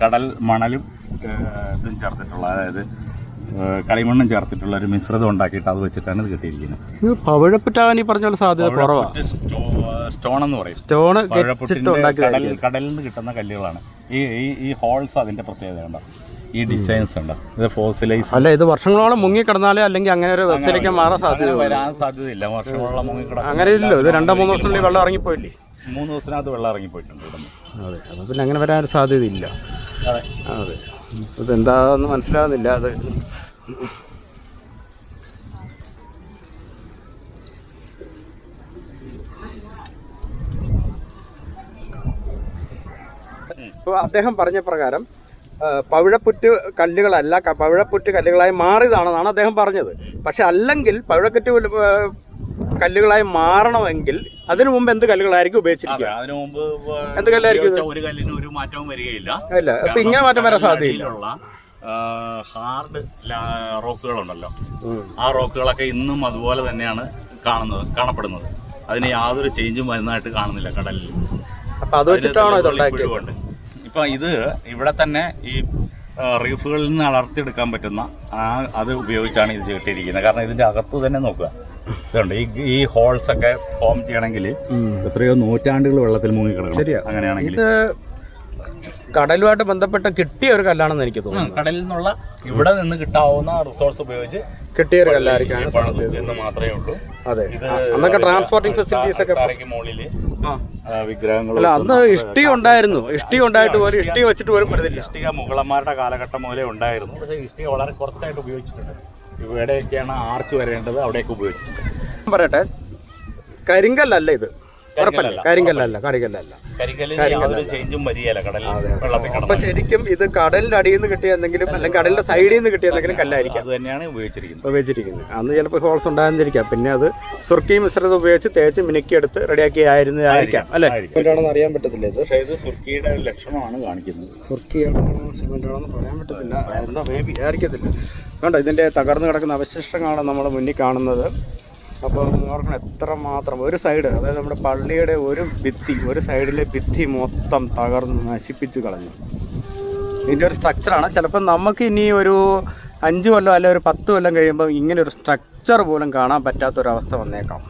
കടൽ മണലും ഇതും ചേർത്തിട്ടുള്ള അതായത് കളിമണ്ണും ചേർത്തിട്ടുള്ള ഒരു മിശ്രിതം ഉണ്ടാക്കിയിട്ട് അത് വെച്ചിട്ടാണ് ഇത് കെട്ടിയിരിക്കുന്നത്.
ഇത് പവിഴപ്പറ്റാൻ ഈ പറഞ്ഞ പോലെ സാധ്യത കുറവാ.
സ്റ്റോൺ എന്ന് പറയും. സ്റ്റോൺ കടൽ കടലിൽ നിന്ന് കിട്ടുന്ന കല്ലുകളാണ്. ഈ ഈ ഈ ഹോൾസ് അതിന്റെ പ്രത്യേകത ഉണ്ടോ? ഈ ഡിസൈൻസ് ഉണ്ട്? ഇത് ഫോസിലൈസ്
അല്ല ഇത് വർഷങ്ങളോളം മുങ്ങി കിടന്നാലേ അല്ലെങ്കിൽ അങ്ങനെ ഒരു വെസ്സിലേക്ക് മാറാൻ സാധ്യത
വരാൻ സാധ്യതയില്ല. വർഷങ്ങളോളം മുങ്ങി കിടക്കും
അങ്ങനെ ഇല്ലല്ലോ ഇത് രണ്ടോ മൂന്നോ ദിവസത്തിനുള്ളിൽ വെള്ളം ഇറങ്ങിപ്പോയില്ലേ?
മൂന്ന് ദിവസത്തിനകത്ത് വെള്ളം ഇറങ്ങിപ്പോയിട്ടുണ്ട്
അതെ അപ്പോൾ പിന്നെ അങ്ങനെ വരാൻ സാധ്യതയില്ല.
അതെ.
അതെ. ഇതെന്താന്ന് മനസ്സിലാകുന്നില്ല അത് അദ്ദേഹം പറഞ്ഞ പ്രകാരം പവിഴപ്പുറ്റ് കല്ലുകളല്ല പവിഴപ്പുറ്റ് കല്ലുകളായി മാറിയതാണെന്നാണ് അദ്ദേഹം പറഞ്ഞത്. പക്ഷെ അല്ലെങ്കിൽ പവിഴക്കുറ്റ് കല്ലുകളായി മാറണമെങ്കിൽ അതിനു മുമ്പ് എന്ത് കല്ലുകളായിരിക്കും ഉപയോഗിച്ചിരിക്കുക?
അതിനു മുമ്പ്
എന്ത് കല്ലായിരിക്കും
ഒരു കല്ലിന് ഒരു മാറ്റവും വരികയില്ല.
ഇല്ല അപ്പൊ ഇങ്ങനെ മാറ്റം വരാൻ സാധ്യതയില്ല.
ഹാർഡ് റോക്കുകളുണ്ടല്ലോ. ആ റോക്കുകളൊക്കെ ഇന്നും അതുപോലെ തന്നെയാണ് കാണുന്നത് കാണപ്പെടുന്നത്. അതിന് യാതൊരു ചേഞ്ചും വരുന്നതായിട്ട് കാണുന്നില്ല കടലിൽ.
അപ്പൊ അത് വെച്ചിട്ടാണോ ഇത്.
ഇപ്പൊ ഇത് ഇവിടെ തന്നെ ഈ റീഫുകളിൽ നിന്ന് അളർത്തിയെടുക്കാൻ പറ്റുന്ന ആ അത് ഉപയോഗിച്ചാണ് ഇത് കെട്ടിയിരിക്കുന്നത് കാരണം ഇതിന്റെ അകത്ത് തന്നെ നോക്കുക. ഇതുണ്ട്. ഈ ഈ ഹോൾസ് ഒക്കെ ഫോം ചെയ്യണമെങ്കിൽ എത്രയോ നൂറ്റാണ്ടുകൾ വെള്ളത്തിൽ മുങ്ങി
ശരിയാ.
അങ്ങനെയാണെങ്കിൽ
ഇത് കടലുമായിട്ട് ബന്ധപ്പെട്ട കിട്ടിയ ഒരു കല്ലാണെന്ന് എനിക്ക് തോന്നുന്നു.
കടലിൽ നിന്നുള്ള ഇവിടെ നിന്ന് കിട്ടാവുന്ന റിസോഴ്സ് ഉപയോഗിച്ച്
കിട്ടിയ ഒരു
കല്ലായിരിക്കും എന്ന് മാത്രമേ ഉള്ളൂ.
അതെ. അന്നൊക്കെ ട്രാൻസ്പോർട്ടിംഗ് ഫെസിലിറ്റീസ് ഒക്കെ മുകളിൽ.
വിഗ്രഹങ്ങൾ
അല്ല അന്ന് ഇഷ്ടി ഉണ്ടായിരുന്നു. ഇഷ്ടി ഉണ്ടായിട്ട് പോലും ഇഷ്ടി വെച്ചിട്ട് പോലും
ഇഷ്ടിക മുഗളന്മാരുടെ കാലഘട്ടം മുതലേ ഉണ്ടായിരുന്നു. പക്ഷേ ഇഷ്ടി വളരെ കുറച്ചായിട്ട് ഉപയോഗിച്ചിട്ടുണ്ട്. ഇവിടെയൊക്കെയാണ് ആർച്ച് വരേണ്ടത് അവിടെയൊക്കെ ഉപയോഗിച്ചിട്ടുണ്ട്.
പറയട്ടെ. കരിങ്കല്ലല്ല ഇത്. കരിങ്കല്ലല്ല കരിങ്കല്ലല്ല അപ്പൊ ശരിക്കും ഇത് കടലിന്റെ അടിയിൽ നിന്ന് കിട്ടിയ എന്തെങ്കിലും അല്ലെങ്കിൽ കടലിന്റെ സൈഡിൽ നിന്ന് കിട്ടിയ എന്തെങ്കിലും കല്ലായിരിക്കും.
തന്നെയാണ് ഉപയോഗിച്ചിരിക്കുന്നത്.
ഉപയോഗിച്ചിരിക്കുന്നത്. അന്ന് ചിലപ്പോൾ ഹോൾസ് ഉണ്ടായിരുന്നിരിക്കാം പിന്നെ അത് സുർക്കി മിശ്രിതം ഉപയോഗിച്ച് തേച്ച് മിനുക്കിയെടുത്ത് റെഡിയാക്കി ആയിരുന്നതായിരിക്കാം അല്ലെ? സിമെന്റാണെന്ന് അറിയാൻ പറ്റത്തില്ല ഇത്.
സുർക്കിയുടെ ലക്ഷണമാണ് കാണിക്കുന്നത്.
സുർക്കിയാണോ സിമെന്റാണോന്ന് പറയാൻ പറ്റത്തില്ല. എന്താ മേ ബി ആയിരിക്കത്തില്ല. കണ്ടോ ഇതിന്റെ തകർന്നു കിടക്കുന്ന അവശിഷ്ടങ്ങളാണ് നമ്മൾ മുന്നിൽ കാണുന്നത്. അപ്പോൾ ഓർക്കണം എത്ര മാത്രം ഒരു സൈഡ് അതായത് നമ്മുടെ പള്ളിയുടെ ഒരു ഭിത്തി ഒരു സൈഡിലെ ഭിത്തി മൊത്തം തകർന്ന് നശിപ്പിച്ചു കളഞ്ഞു. ഇതിന്റെ ഒരു സ്ട്രക്ചറാണ് ചിലപ്പോൾ നമുക്ക് ഇനി ഒരു അഞ്ച് കൊല്ലം അല്ലെങ്കിൽ ഒരു പത്ത് കൊല്ലം കഴിയുമ്പോൾ ഇങ്ങനെ ഒരു സ്ട്രക്ചർ പോലും കാണാൻ പറ്റാത്തൊരവസ്ഥ വന്നേക്കാം.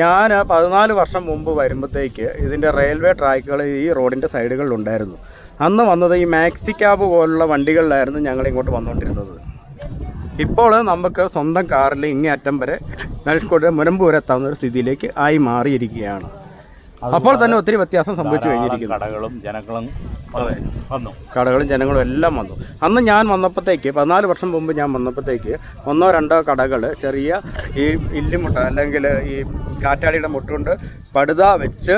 ഞാൻ പതിനാല് വർഷം മുമ്പ് വരുമ്പോഴത്തേക്ക് ഇതിന്റെ റെയിൽവേ ട്രാക്കുകൾ ഈ റോഡിന്റെ സൈഡുകളിലുണ്ടായിരുന്നു അന്ന് വന്നത് ഈ മാക്സി ക്യാബ് പോലുള്ള വണ്ടികളിലായിരുന്നു ഞങ്ങൾ ഇങ്ങോട്ട് വന്നുകൊണ്ടിരുന്നത്. ഇപ്പോൾ നമുക്ക് സ്വന്തം കാറിൽ ഇങ്ങേ അറ്റം വരെ മുനമ്പ് വരെ എത്താവുന്ന ഒരു സ്ഥിതിയിലേക്ക് ആയി മാറിയിരിക്കുകയാണ്. അപ്പോൾ തന്നെ ഒത്തിരി വ്യത്യാസം സംഭവിച്ചു കഴിഞ്ഞിരിക്കുന്നു.
കടകളും ജനങ്ങളും വന്നു.
കടകളും ജനങ്ങളും എല്ലാം വന്നു. അന്ന് ഞാൻ വന്നപ്പോഴത്തേക്ക് പതിനാല് വർഷം മുമ്പ് ഞാൻ വന്നപ്പോഴത്തേക്ക് ഒന്നോ രണ്ടോ കടകൾ ചെറിയ ഈ ഇല്ലിമുട്ട അല്ലെങ്കിൽ ഈ കാറ്റാടിയുടെ മുട്ടുകൊണ്ട് പടുത വെച്ച്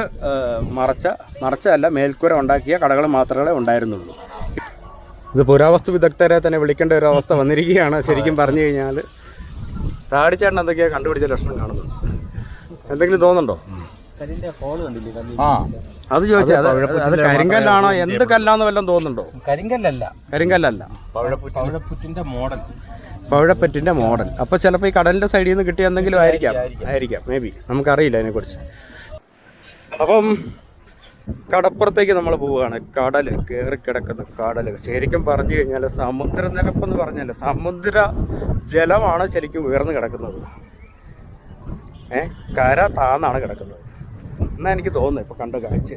മറച്ച മറച്ചല്ല മേൽക്കൂര ഉണ്ടാക്കിയ കടകൾ മാത്രമേ ഉണ്ടായിരുന്നുള്ളൂ. ഇത് പുരാവസ്തു വിദഗ്ധരെ തന്നെ വിളിക്കേണ്ട ഒരു അവസ്ഥ വന്നിരിക്കുകയാണ്. ശരിക്കും പറഞ്ഞു കഴിഞ്ഞാൽ താടിച്ചേട്ടൻ എന്തൊക്കെയാ കണ്ടുപിടിച്ച ലക്ഷണം കാണുന്നത്? എന്തെങ്കിലും തോന്നുന്നുണ്ടോ?
ആ.
അത് ചോദിച്ചാൽ അത് കരിങ്കല്ലാണോ? എന്ത് കല്ലാന്ന് വല്ലതും തോന്നുന്നുണ്ടോ?
കരിങ്കല്ലല്ല.
കരിങ്കല്ലല്ല.
പവിഴപ്പുറ്റിന്റെ മോഡൽ.
പവിഴപ്പറ്റിന്റെ മോഡൽ. അപ്പൊ ചിലപ്പോൾ ഈ കടലിന്റെ സൈഡിൽ നിന്ന് കിട്ടിയ എന്തെങ്കിലും ആയിരിക്കാം. ആയിരിക്കാം മേ ബി നമുക്കറിയില്ല അതിനെക്കുറിച്ച്. അപ്പം കടപ്പുറത്തേക്ക് നമ്മൾ പോവുകയാണ്. കടൽ കയറി കിടക്കുന്ന കടൽ ശരിക്കും പറഞ്ഞു കഴിഞ്ഞാൽ സമുദ്രനിരപ്പ് എന്ന് പറഞ്ഞാൽ സമുദ്ര ജലമാണ് ശരിക്കും ഉയർന്നു കിടക്കുന്നത്. ഏ? കര താന്നാണ് കിടക്കുന്നത്. എന്നാ എനിക്ക് തോന്നുന്നത് ഇപ്പോൾ കണ്ട കാഴ്ച.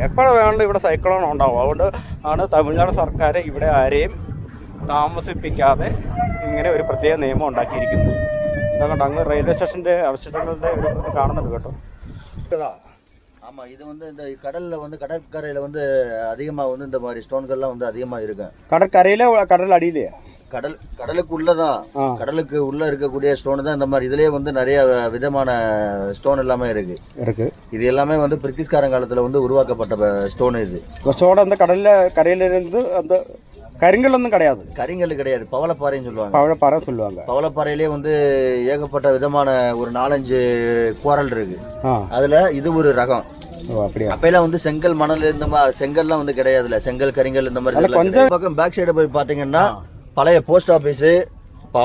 എപ്പോഴും വേണ്ട ഇവിടെ സൈക്ലോൺ ഉണ്ടാവും. അതുകൊണ്ട് ആണ് തമിഴ്നാട് സർക്കാർ ഇവിടെ ആരെയും താമസിപ്പിക്കാതെ ഇങ്ങനെ ഒരു പ്രത്യേക നിയമം ഉണ്ടാക്കിയിരിക്കുന്നത്. കണ്ടോ അങ്ങ് റെയിൽവേ സ്റ്റേഷന്റെ അവശിഷ്ടങ്ങളുടെ ഒരു കാണുന്നുണ്ട് കേട്ടോ.
ஆமாம் இது வந்து இந்த கடலில் வந்து கடற்கரையில் வந்து அதிகமாக வந்து இந்த மாதிரி ஸ்டோன்கள்லாம் வந்து அதிகமாக இருக்கும்
கடற்கரையில் கடல் அடியிலையா
கடல் கடலுக்கு உள்ளதான். கடலுக்கு உள்ளே இருக்கக்கூடிய ஸ்டோன் தான் இந்த மாதிரி. இதுலேயே வந்து நிறைய விதமான ஸ்டோன் எல்லாமே இருக்கு.
இருக்கு.
இது எல்லாமே வந்து பிரிட்டிஷ்காரன் காலத்தில் வந்து உருவாக்கப்பட்ட ஸ்டோன் இது.
ஸ்டோன் அந்த கடலில் கரையில இருந்து அந்த கருங்கல் வந்து கிடையாது.
கருங்கல் கிடையாது பவளப்பாறைன்னு சொல்லுவாங்க.
பவளப்பாறை சொல்லுவாங்க.
பவளப்பாறையிலே வந்து ஏகப்பட்ட விதமான ஒரு நாலஞ்சு குவாரல் இருக்கு. அதுல இது ஒரு ரகம். அப்பெல்லாம் வந்து செங்கல் மணல் இந்த மாதிரி செங்கல்லாம் வந்து கிடையாதுல செங்கல் கரிங்கல் இந்த மாதிரி
கொஞ்சம்.
பக்கம் பேக் சைடு போய் பாத்தீங்கன்னா பழைய போஸ்ட் ஆபீஸ்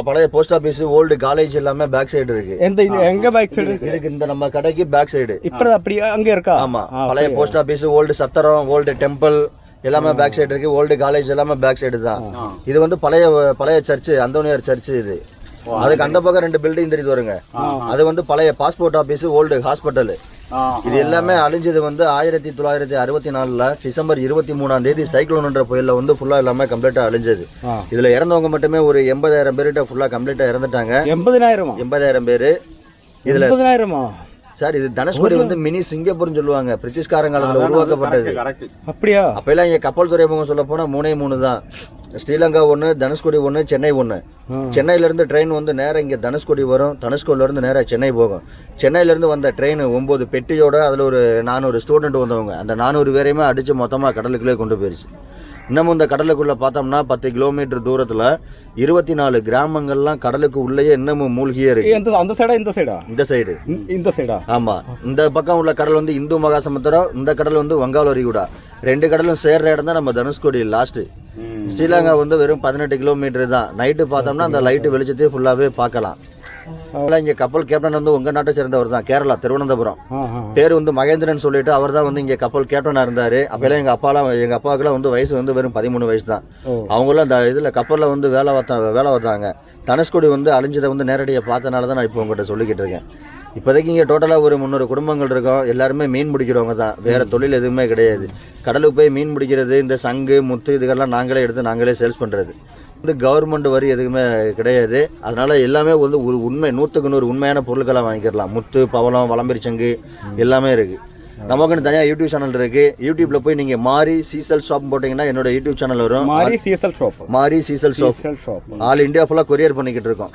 பழைய போஸ்ட் ஆபீஸ் ஓல்டு காலேஜ் எல்லாமே பேக் சைடு இருக்கு.
எந்த இது எங்க பைக் சைடு
இதுக்கு இந்த நம்ம கடைக்கு பேக் சைடு
இப்ப அப்படியே அங்க இருக்கா?
ஆமா. பழைய? போஸ்ட் ஆபீஸ் ஓல்டு சத்திரம் ஓல்டு டெம்பிள் எல்லாமே பேக் சைடு இருக்கு. ஓல்டு காலேஜ் எல்லாமே பேக் சைடு தான். இது வந்து பழைய பழைய சர்ச் அந்தோனியார் சர்ச் இது. அதுக்கு அந்த பக்கம் ரெண்டு பில்டிங் தெரியுது வருங்க அது வந்து பழைய பாஸ்போர்ட் ஆபீஸ் ஓல்டு ஹாஸ்பிட்டல் இது எல்லாமே அழிஞ்சது வந்து ஆயிரத்தி தொள்ளாயிரத்தி அறுபத்தி நாலுல டிசம்பர் இருபத்தி மூணாம் தேதி சைக்ளோன்ன்ற புயல்ல வந்து ஃபுல்லா எல்லாமே கம்ப்ளீட்டா அழிஞ்சது. இதுல இறந்தவங்க மட்டுமே ஒரு எண்பதாயிரம் பேர்கிட்ட ஃபுல்லா கம்ப்ளீட்டா இறந்துட்டாங்க.
எண்பதினாயிரமா?
எண்பதாயிரம் பேரு. இதுல சார் இது தனுஷ்கோடி வந்து மினி சிங்கப்பூர்னு சொல்லுவாங்க. பிரிட்டிஷ்காரங்க உருவாக்கப்பட்டது.
அப்படியா?
அப்பெல்லாம் இங்க கப்பல் துறைமுகம் சொல்ல போனா மூணே மூணு தான். ஸ்ரீலங்கா ஒன்று தனுஷ்கோடி ஒன்று சென்னை ஒன்று சென்னையில இருந்து ட்ரெயின் வந்து நேரா இங்க தனுஷ்கோடி வரும். தனுஷ்கோடில இருந்து நேரா சென்னை போகும். சென்னையில இருந்து வந்த ட்ரெயின் ஒன்பது பெட்டியோட அதுல ஒரு நானூறு ஸ்டூடெண்ட் வந்தவங்க. அந்த நானூறு பேரையுமே அடிச்சு மொத்தமா கடலுக்குள்ளே கொண்டு போயிருச்சு. இன்னமும் இந்த கடலுக்குள்ள பார்த்தோம்னா பத்து கிலோமீட்டர் தூரத்துல இருபத்தி நாலு கிராமங்கள்லாம் கடலுக்கு உள்ளேயே இன்னமும் மூழ்கியே இருக்கு.
அந்த சைடா இந்த சைடா?
இந்த சைடு.
இந்த- சைடா?
ஆமா. இந்த பக்கம் உள்ள கடல் வந்து இந்து மகாசமுத்திரம் இந்த கடல் வந்து வங்காள விரிகுடா ரெண்டு கடலும் சேர்ற இடம் தான் நம்ம தனுஷ்கோடி லாஸ்ட் ஸ்ரீலங்கா வந்து வெறும் பதினெட்டு கிலோமீட்டர் தான். நைட்டு பார்த்தோம்னா அந்த லைட்டு வெளிச்சத்தையே ஃபுல்லாவே பார்க்கலாம். அதெல்லாம் இங்க கப்பல் கேப்டன் வந்து உங்க நாட்டை சேர்ந்தவர் தான். கேரளா திருவனந்தபுரம். பேர் வந்து மகேந்திரன் சொல்லிட்டு அவர் தான் வந்து இங்க கப்பல் கேப்டனா இருந்தாரு. அப்பெல்லாம் எங்க அப்பாலாம் எங்க அப்பாவுக்குலாம் வந்து வயசு வந்து வெறும் பதிமூணு வயசு தான். அவங்களும் அந்த இதுல கப்பல்ல வந்து வேலை பார்த்த வேலை பார்த்தாங்க தனுஷ்கோடி வந்து அழிஞ்சதை வந்து நேரடியாக பார்த்தனால தான் நான் இப்போ உங்கள்கிட்ட சொல்லிக்கிட்டு இருக்கேன். இப்போதைக்கு இங்கே டோட்டலாக ஒரு முந்நூறு குடும்பங்கள் இருக்கோம். எல்லாருமே மீன் பிடிக்கிறவங்க தான். வேற தொழில் எதுவுமே கிடையாது. கடலுக்கு போய் மீன் பிடிக்கிறது இந்த சங்கு முத்து இதுக்கெல்லாம் நாங்களே எடுத்து நாங்களே சேல்ஸ் பண்ணுறது வந்து கவர்மெண்ட் வரி எதுவுமே கிடையாது அதனால எல்லாமே வந்து ஒரு உண்மை நூற்றுக்கு நூறு உண்மையான பொருட்களை வாங்கிக்கலாம் முத்து பவளம் வளம்பரி சங்கு எல்லாமே இருக்கு நமக்குன்னு தனியாக யூடியூப் சேனல் இருக்கு யூடியூப்ல போய் நீங்க மாரி சீசல் ஷாப் போட்டீங்கன்னா என்னோட யூடியூப் சேனல் வரும்
മാരി സീസൽ ഷോപ്പ്
மாரி சீசல் ஷாப்
സീസൽ ഷോപ്പ്
ஆல் இந்தியா ஃபுல்லாக கொரியர் பண்ணிக்கிட்டு இருக்கோம்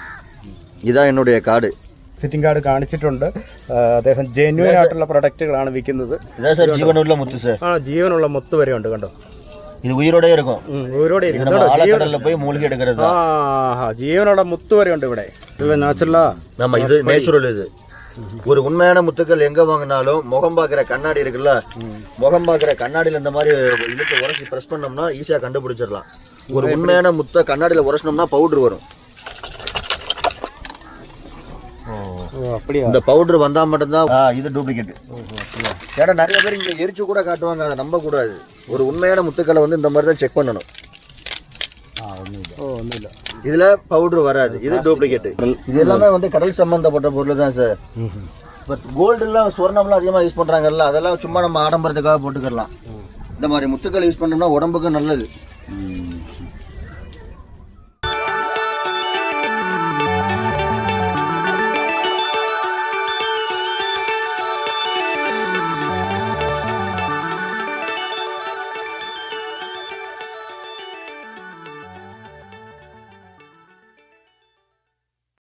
இதான் என்னுடைய கார்டு
സിറ്റിംഗ് കാർഡ് കാണിച്ചിട്ടുണ്ട് ആ, അദ്ദേഹം ജെന്യൂൻ ആയിട്ടുള്ള പ്രൊഡക്റ്റുകളാണ് വിൽക്കുന്നത്
இதான் சார் ஜீவனுள்ள முத்து சார்
ആ ജീവനുള്ള മുത്ത് വരെ ഉണ്ട് കണ്ടോ
இது உயிரோட இருக்கும்
ഉം, ഇവരോടെ
இது நம்ம ஆழக்கடல்ல போய் மூழ்கி எடுக்கிறது
ആ
தான்
ഹാ, ജീവനുള്ള മുത്ത് വരെ ഉണ്ട് ഇവിടെ ഇത് നാച്ചുറലാ
நம்ம இது நேச்சுரல் இது ஒரு உண்மையான முத்துக்கள் எங்க வாங்கினாலும் முகம் பார்க்குற கண்ணாடி இருக்குல்ல முகம் பார்க்குற கண்ணாடியில் இந்த மாதிரி இழுத்து உரசி ப்ரெஸ் பண்ணோம்னா ஈஸியாக கண்டுபிடிச்சிடலாம் ஒரு உண்மையான முத்தை கண்ணாடியில் உரசினோம்னா பவுடர் வரும்
ഓ அப்படியா
இந்த பவுடர் வந்தா மட்டும்தான் ஆ, இது டூப்ளிகேட் ஏன்னா நிறைய பேர் இங்கே எரிச்சு கூட காட்டுவாங்க. அதை நம்பக்கூடாது ஒரு உண்மையான முத்துக்களை வந்து இந்த மாதிரி தான் செக் பண்ணணும். இதுல பவுடர் வராது. இது டூப்ளிகேட் இது எல்லாமே வந்து கடல் சம்பந்தப்பட்ட பொருள் தான் சார் பட் கோல்டுலாம் சுவர்ணம்லாம் அதிகமாக யூஸ் பண்ணுறாங்கல்ல அதெல்லாம் சும்மா நம்ம ஆடம்பரத்துக்காக போட்டுக்கலாம் இந்த மாதிரி முத்துக்களை யூஸ் பண்ணோம்னா உடம்புக்கு நல்லது.